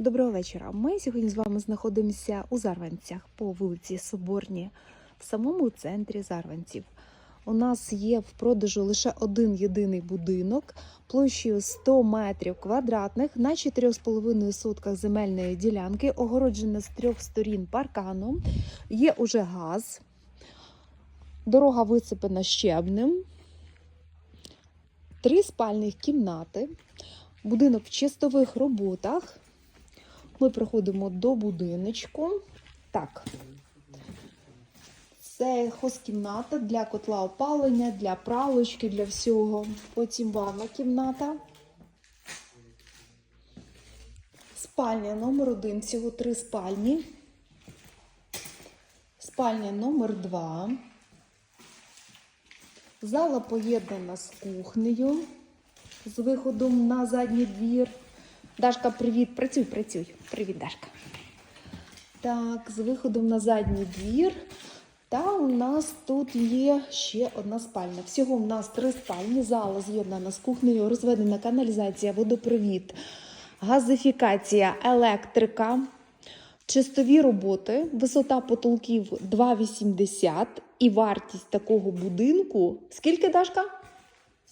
Доброго вечора. Ми сьогодні з вами знаходимося у Зарванцях по вулиці Соборні, в самому центрі Зарванців. У нас є в продажу лише один єдиний будинок площею 100 метрів квадратних на 4,5 сотках земельної ділянки, огороджена з трьох сторін парканом. Є уже газ, дорога висипана щебнем, три спальних кімнати, будинок в чистових роботах. Ми приходимо до будиночку. Так. Це хозкімната для котла опалення, для пралочки, для всього. Потім ванна кімната. Спальня номер один. Всього три спальні. Спальня номер два. Зала поєднана з кухнею, з виходом на задній двір. Дашка, привіт, працюй, працюй. Привіт, Дашка. Так, з виходом на задній двір. Та у нас тут є ще одна спальня. Всього в нас три спальні. Зала з'єднана з кухнею, розведена каналізація, водопровід, газифікація, електрика, чистові роботи, висота потолків 2,80 і вартість такого будинку. Скільки, Дашка?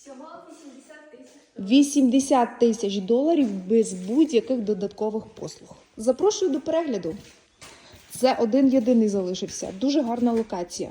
Всього 80 тисяч. 80 тисяч доларів без будь-яких додаткових послуг. Запрошую до перегляду. Це один єдиний залишився. Дуже гарна локація.